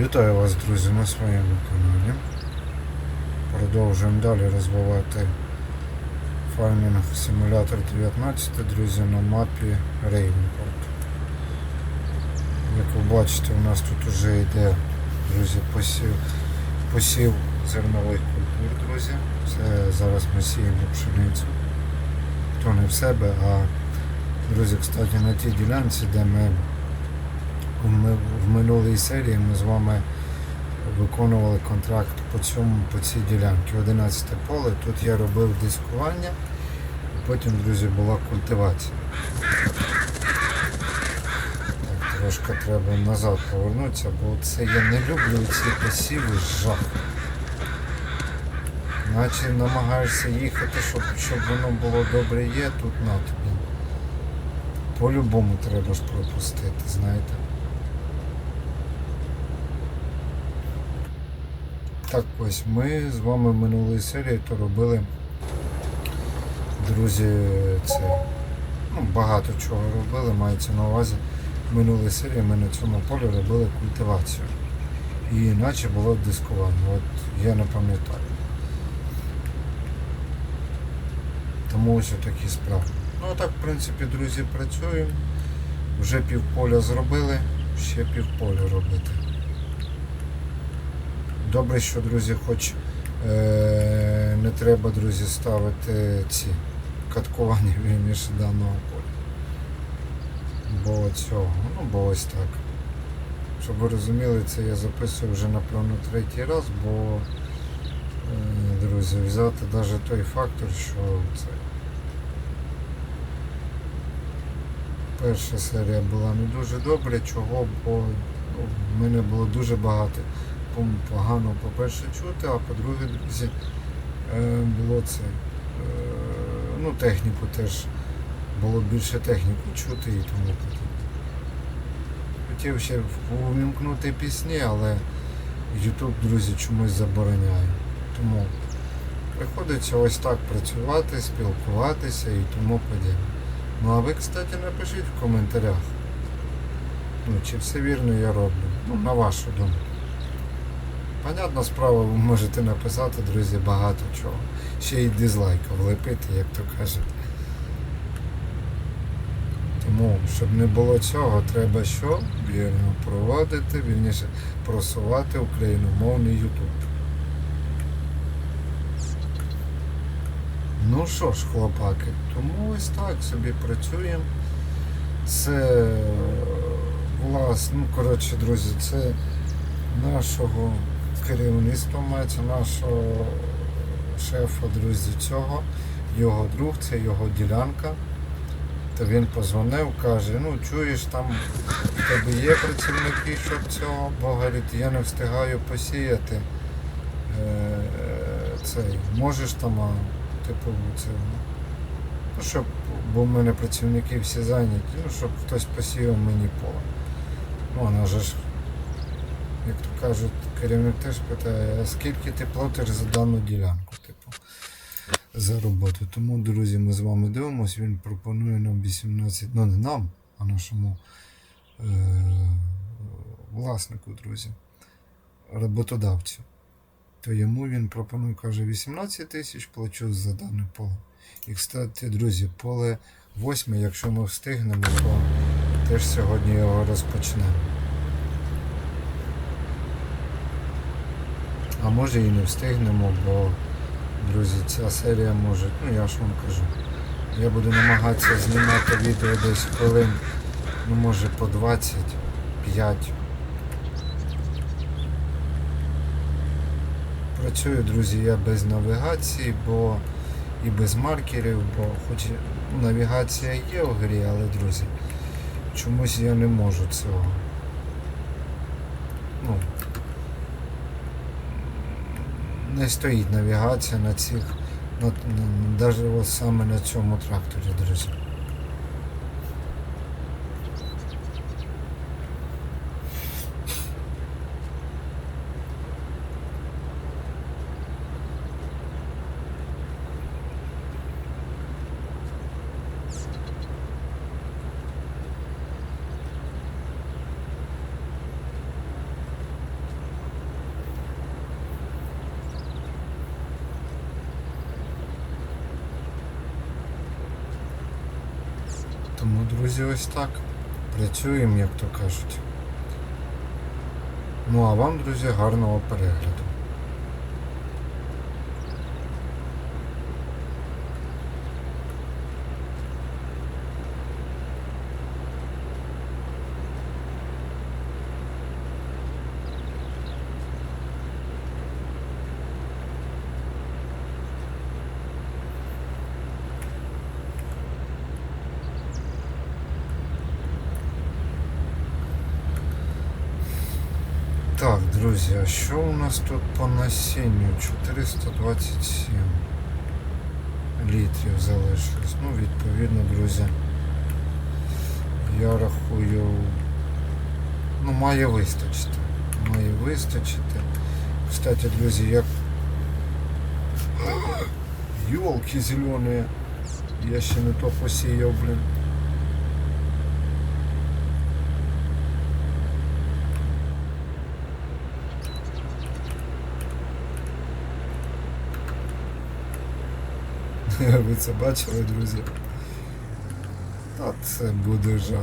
Вітаю вас, друзі, на своєму каналі. Продовжуємо далі розвивати фармінг симулятор 19, друзі, на мапі Рейнпорт. Як ви бачите, у нас тут вже йде, друзі, посів, посів зернових культур, друзі. Це зараз ми сіємо пшеницю. То не в себе, а друзі, кстати, на тій ділянці, де ми в минулій серії ми з вами виконували контракт по цьому по цій ділянці. 11 поле. Тут я робив дискування, потім, друзі, була культивація. Так, трошки треба назад повернутися, бо це я не люблю ці посіви жах. Наче намагаєшся їхати, щоб, щоб воно було добре є, тут на тобі. По-любому треба ж пропустити, знаєте. Так ось ми з вами в минулій серії то робили, друзі, це ну, багато чого робили, мається на увазі. В минулій серії ми на цьому полі робили культивацію. І іначе було дискування. От я не пам'ятаю. Тому ось такі справи. Ну а так, в принципі, друзі, працюємо. Вже півполя зробили, ще півполя робити. Добре, що, друзі, хоч е, не треба, друзі, ставити ці каткування між даного поля. Бо цього, ну бо ось так. Щоб ви розуміли, це я записую вже напевно третій раз, бо, е, друзі, взяти навіть той фактор, що це. Перша серія була не дуже добре, чого, бо ну, в мене було дуже багато погано, по-перше, чути, а по-друге, друзі, е, було це. е, Ну, техніку теж було більше техніку чути і тому подібне. Хотів ще увімкнути пісні, але YouTube, друзі, чомусь забороняє. Тому приходиться ось так працювати, спілкуватися і тому подібне. Ну а ви, кстати, напишіть в коментарях, ну, чи все вірно я роблю. Ну, на вашу думку. Понятна справа, ви можете написати, друзі, багато чого. Ще й дизлайка влепити, як то кажуть. Тому, щоб не було цього, треба що? Вірно проводити, вірніше просувати україномовний YouTube. Ну що ж, хлопаки, тому ось так собі працюємо. Це власне, ну коротше, друзі, це нашого керівництва мається, нашого шефа, друзі, цього, його друг, це його ділянка. То він позвонив, каже, ну чуєш, там в тебе є працівники, щоб цього, бо говорить, я не встигаю посіяти. Е, цей, можеш там, типу, це, ну, щоб, бо в мене працівники всі зайняті, ну, щоб хтось посіяв мені поле. Ну, вона ж, як то кажуть, керівник теж питає, а скільки ти платиш за дану ділянку, типу, за роботу. Тому, друзі, ми з вами дивимося, він пропонує нам 18, ну не нам, а нашому е- власнику, друзі, роботодавцю. То йому він пропонує, каже, 18 тисяч плачу за дане поле. І, кстати, друзі, поле 8, якщо ми встигнемо, то теж сьогодні його розпочнемо. А може і не встигнемо, бо, друзі, ця серія може, ну я ж вам кажу, я буду намагатися знімати відео десь хвилин, ну може по 25. Працюю, друзі, я без навігації, бо і без маркерів, бо хоч навігація є у грі, але, друзі, чомусь я не можу цього. Ну, не стоїть навігація на цих, на, навіть саме на цьому тракторі, друзі. Друзі, ось так. Працюємо, як то кажуть. Ну а вам, друзі, гарного перегляду. Так, друзі, а що у нас тут по насінню? 427 літрів залишилось. Ну, відповідно, друзі, я рахую, ну, має вистачити. Має вистачити. Кстати, друзі, як Йолки зелені. Я ще не то посіяв, блін. Ви це бачили, друзі? Та це буде жах.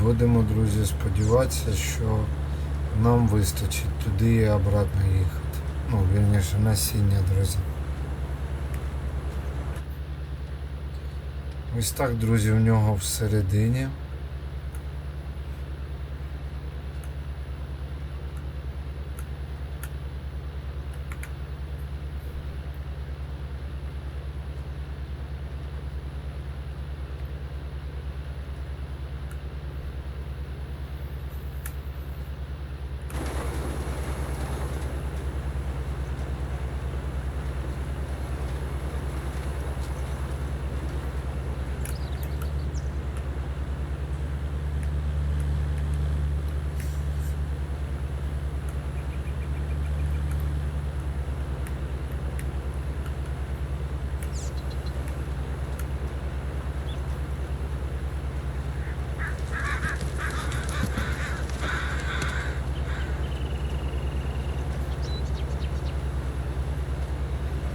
Будемо, друзі, сподіватися, що нам вистачить туди і обратно їхати. Ну, вірніше, насіння, друзі. Ось так, друзі, в нього всередині.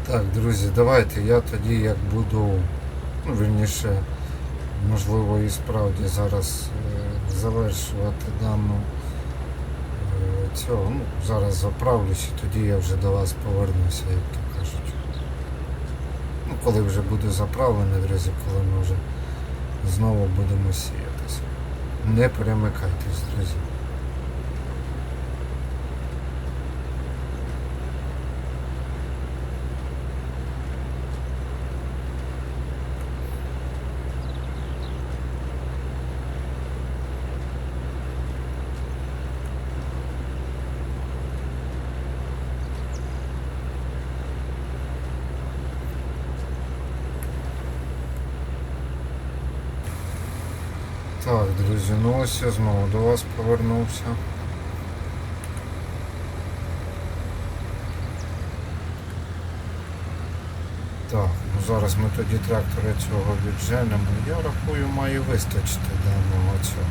Так, друзі, давайте я тоді як буду, ну вірніше, можливо і справді зараз е, завершувати дану е, цього. Ну, зараз заправлюсь і тоді я вже до вас повернуся, як то кажуть. Ну, коли вже буду заправлений, друзі, коли ми вже знову будемо сіятися. Не перемикайтесь, друзі. Так, друзі, ну ось я знову до вас повернувся. Так, ну зараз ми тоді трактора цього відженемо. Я рахую, має вистачити даного цього.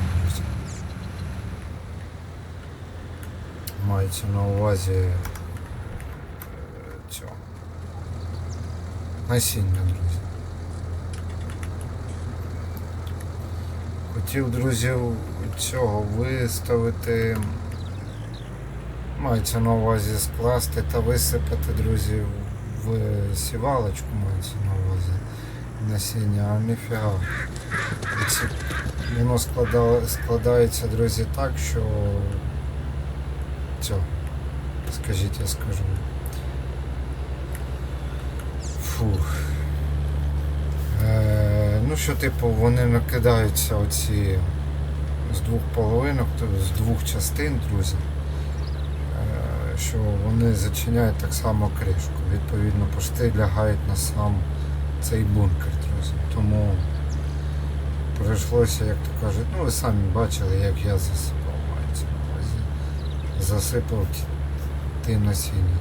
Мається на увазі е, цього. Насіння, друзі. Хотів, друзі, цього виставити. Мається на увазі скласти та висипати, друзі, в сівалочку мається на увазі насіння, а ніфіга. Воно складає, складається, друзі, так, що цього, скажіть, я скажу. Фух. Ну що, типу, вони накидаються оці з двох половинок, з двох частин, друзі. Е, що вони зачиняють так само кришку. Відповідно, пошти лягають на сам цей бункер, друзі. Тому прийшлося, як то кажуть, ну ви самі бачили, як я засипав мається на увазі. Засипав ті- насіння,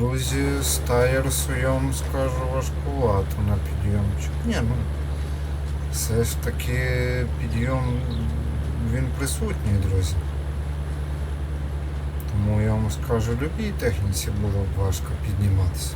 друзі. Я вам скажу, важкувато на підйомчик. Ні, ну все ж таки підйом він присутній, друзі. Тому я вам скажу, любій техніці було б важко підніматися.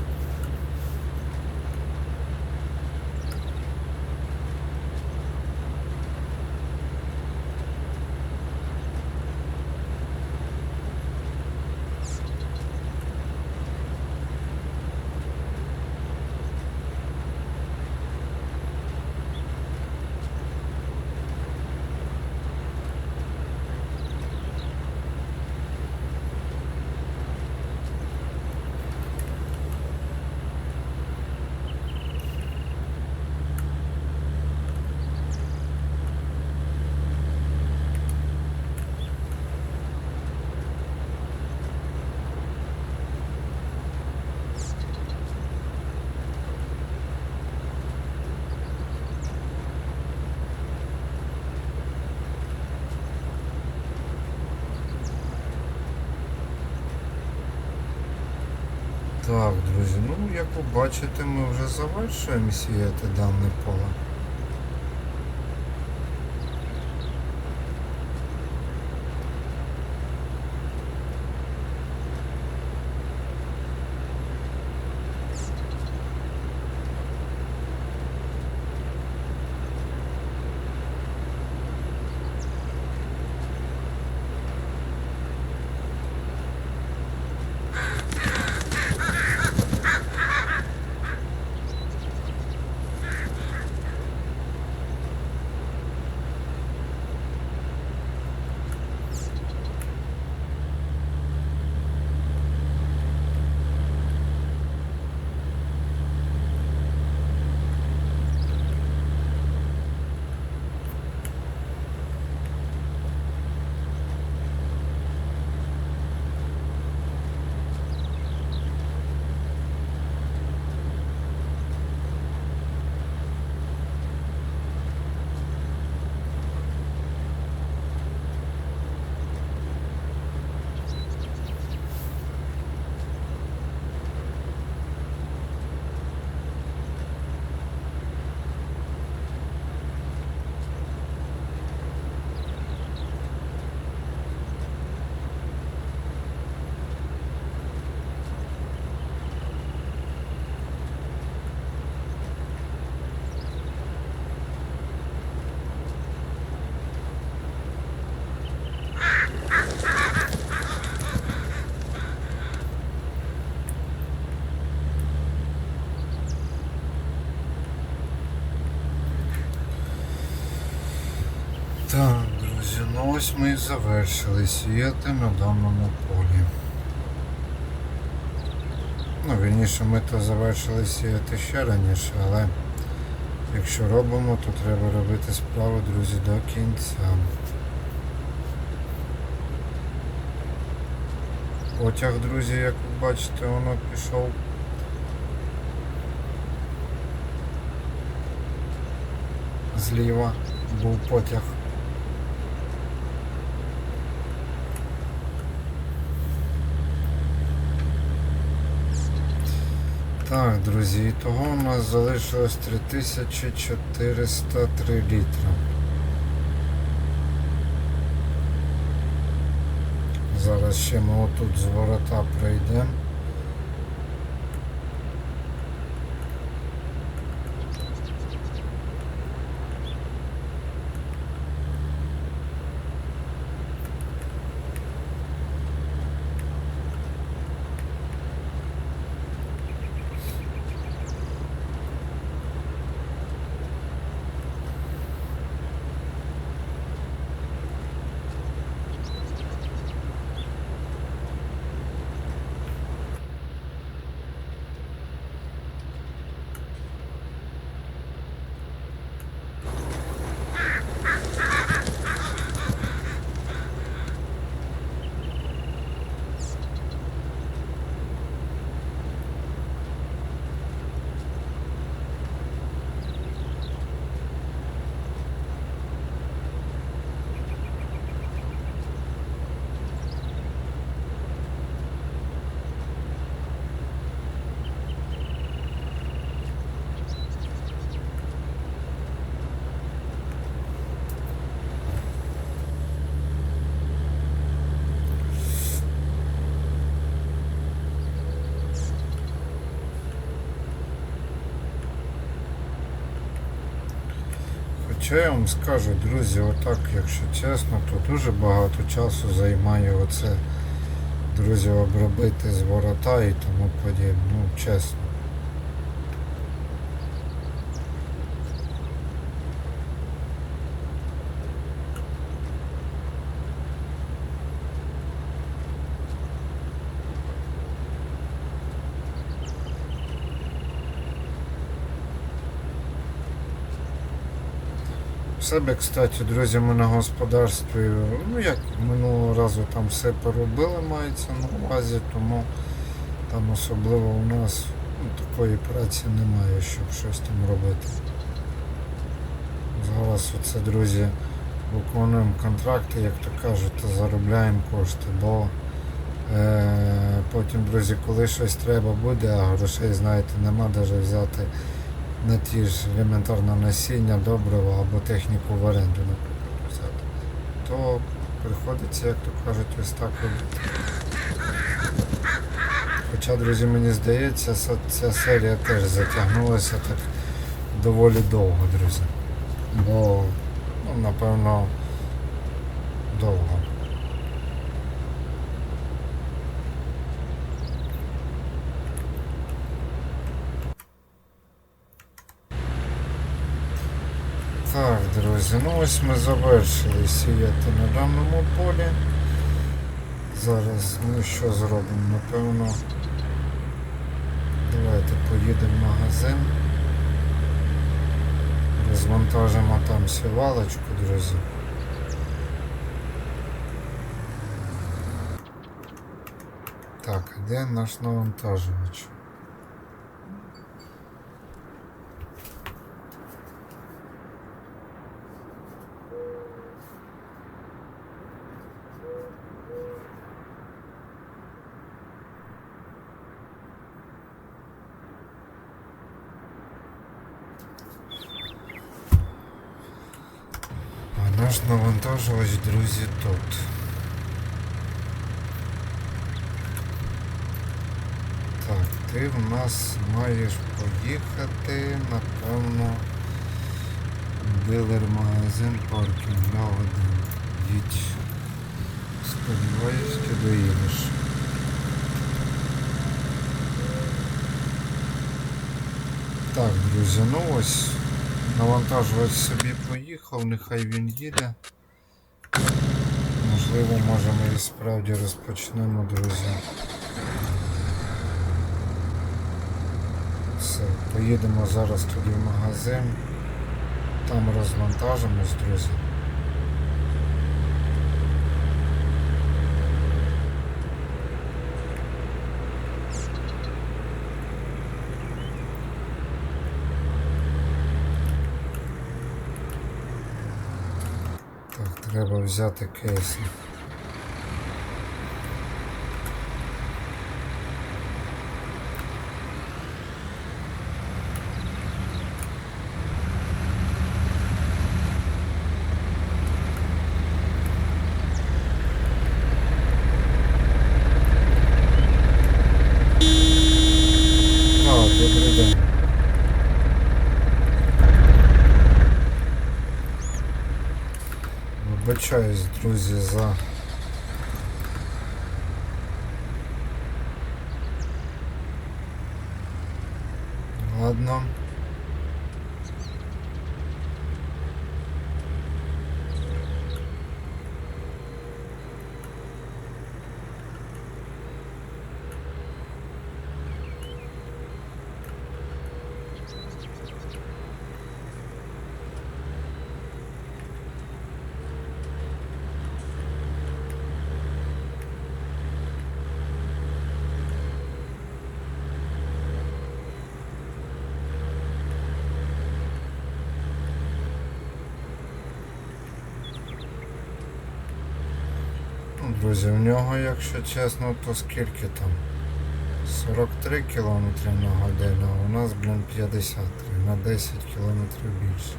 Так, друзі, ну як ви бачите, ми вже завершуємо сіяти дане поле. Так, друзі, ну ось ми і завершили сіяти на даному полі. Ну, вірніше, ми то завершили сіяти ще раніше, але якщо робимо, то треба робити справу, друзі, до кінця. Потяг, друзі, як ви бачите, воно пішов. Зліва був потяг. Так, друзі, і того у нас залишилось 3403 літра. Зараз ще ми отут з ворота пройдемо. Що я вам скажу, друзі, отак, якщо чесно, то дуже багато часу займає оце, друзі, обробити з ворота і тому подібне. Ну, чесно. В себе, кстати, друзі, ми на господарстві, ну як минулого разу там все поробили, мається на увазі, тому там особливо у нас ну, такої праці немає, щоб щось там робити. Зараз оце, друзі, виконуємо контракти, як то кажуть, заробляємо кошти, бо е, потім, друзі, коли щось треба буде, а грошей, знаєте, нема навіть взяти на ті ж елементарне насіння, добрива або техніку в оренду, взяти, то приходиться, як то кажуть, ось так робити. Хоча, друзі, мені здається, ця серія теж затягнулася так доволі довго, друзі. Бо, ну, напевно, довго. Так, друзі, ну ось ми завершили сіяти на даному полі. Зараз ми що зробимо? Напевно. Давайте поїдемо в магазин. Розвантажимо там сівалочку, друзі. Так, де наш навантажувач? А наш навантажувач, друзі, тут. Так, ти в нас маєш поїхати, напевно, дилер магазин паркінг на один. Їдь. Сподіваюсь, ти доїдеш. Так, друзі, ну ось навантажувач собі поїхав, нехай він їде. Можливо, може ми і справді розпочнемо, друзі. Все, поїдемо зараз тоді в магазин. Там розвантажимось, друзі. Так, треба взяти кейси. Вибачаюсь, друзі, за. Ладно. Ну, Друзі, в нього, якщо чесно, то скільки там? 43 км на годину, а у нас, блін, 53, на 10 км більше.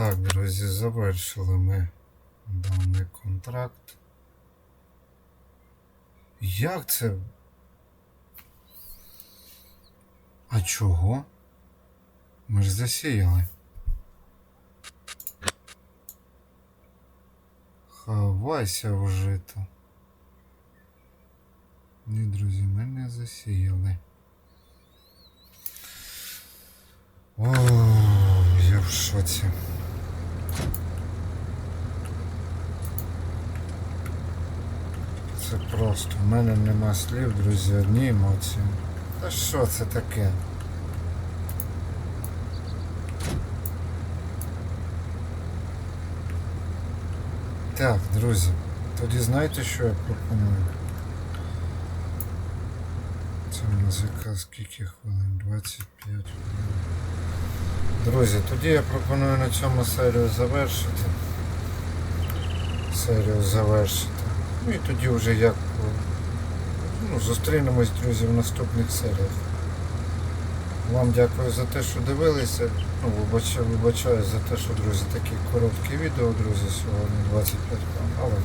Так, друзі, завершили ми даний контракт. Як це? А чого? Ми ж засіяли. Хавайся в жито. Ні, друзі, ми не засіяли. О, я в шоці. Це просто. У мене нема слів, друзі, одні емоції. Та що це таке? Так, друзі, тоді знаєте, що я пропоную? Це у нас яка скільки хвилин? 25 хвилин. Друзі, тоді я пропоную на цьому серію завершити. Серію завершити. Ну і тоді вже як ну, зустрінемось, друзі, в наступних серіях. Вам дякую за те, що дивилися. Ну, вибачаю, вибачаю за те, що, друзі, такі короткі відео, друзі, сьогодні 25 хвилин. Але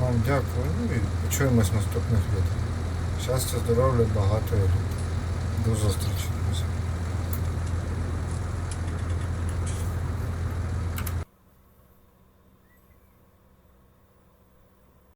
вам дякую. Ну і почуємось в наступних відео. Щастя, здоров'я, багато і До зустрічі.